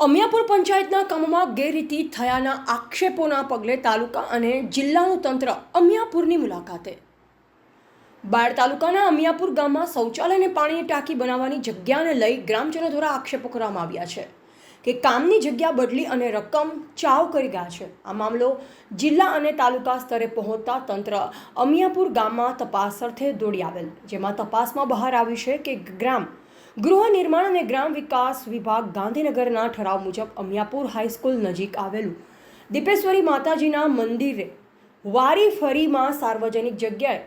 અમિયાપુર પંચાયતના કામમાં ગેરરીતિ થયાના આક્ષેપોના પગલે તાલુકા અને જિલ્લાનું તંત્ર અમિયાપુરની મુલાકાતે. બાળ તાલુકાના અમિયાપુર ગામમાં શૌચાલયને પાણીની ટાંકી બનાવવાની જગ્યાને લઈ ગ્રામજનો દ્વારા આક્ષેપો કરવામાં આવ્યા છે કે કામની જગ્યા બદલી અને રકમ ચાવ કરી ગયા છે. આ મામલો જિલ્લા અને તાલુકા સ્તરે પહોંચતા તંત્ર અમિયાપુર ગામમાં તપાસ અર્થે દોડી આવેલ, જેમાં તપાસમાં બહાર આવ્યું છે કે ગ્રામ ગૃહ નિર્માણ અને ગ્રામ વિકાસ વિભાગ ગાંધીનગરના ઠરાવ મુજબ અમિયાપુર હાઈસ્કૂલ નજીક આવેલું દીપેશ્વરી માતાજીના મંદિરે વારી ફરીમાં સાર્વજનિક જગ્યાએ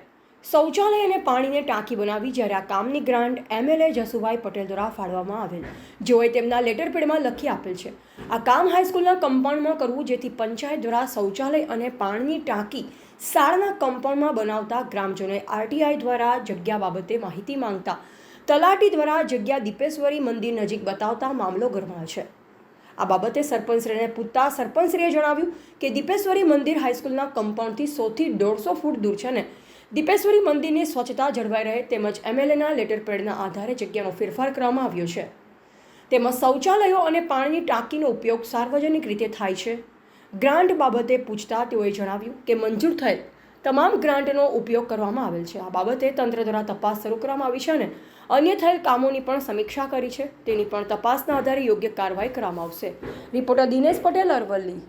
શૌચાલય અને પાણીને ટાંકી બનાવી જ્યારે આ કામની ગ્રાન્ટ એમએલએ જસુભાઈ પટેલ દ્વારા ફાળવવામાં આવેલ. જેઓએ તેમના લેટર પેડમાં લખી આપેલ છે, આ કામ હાઈસ્કૂલના કમ્પાઉન્ડમાં કરવું જેથી પંચાયત દ્વારા શૌચાલય અને પાણીની ટાંકી શાળાના કમ્પાઉન્ડમાં બનાવતા ગ્રામજનોએ આરટીઆઈ દ્વારા જગ્યા બાબતે માહિતી માંગતા તલાટી દ્વારા જગ્યા દીપેશ્વરી મંદિર નજીક બતાવતા મામલો ગરમાયો છે. આ બાબતે સરપંચશ્રીને પૂછતા સરપંચશ્રીએ જણાવ્યું કે દીપેશ્વરી મંદિર હાઈસ્કૂલના કમ્પાઉન્ડથી સોથી દોઢસો ફૂટ દૂર છે ને દીપેશ્વરી મંદિરની સ્વચ્છતા જળવાઈ રહે તેમજ એમએલએના લેટર પેડના આધારે જગ્યાનો ફેરફાર કરવામાં આવ્યો છે. તેમજ શૌચાલયો અને પાણીની ટાંકીનો ઉપયોગ સાર્વજનિક રીતે થાય છે. ગ્રાન્ટ બાબતે પૂછતા તેઓએ જણાવ્યું કે મંજૂર થયેલ તમામ ગ્રાન્ટનો ઉપયોગ કરવામાં આવેલ છે. આ બાબતે તંત્ર દ્વારા તપાસ શરૂ કરવામાં આવી છે અને અન્ય થયેલ કામોની પણ સમીક્ષા કરી છે. તેની પણ તપાસના આધારે યોગ્ય કાર્યવાહી કરવામાં આવશે. રિપોર્ટર દિનેશ પટેલ, અરવલ્લી.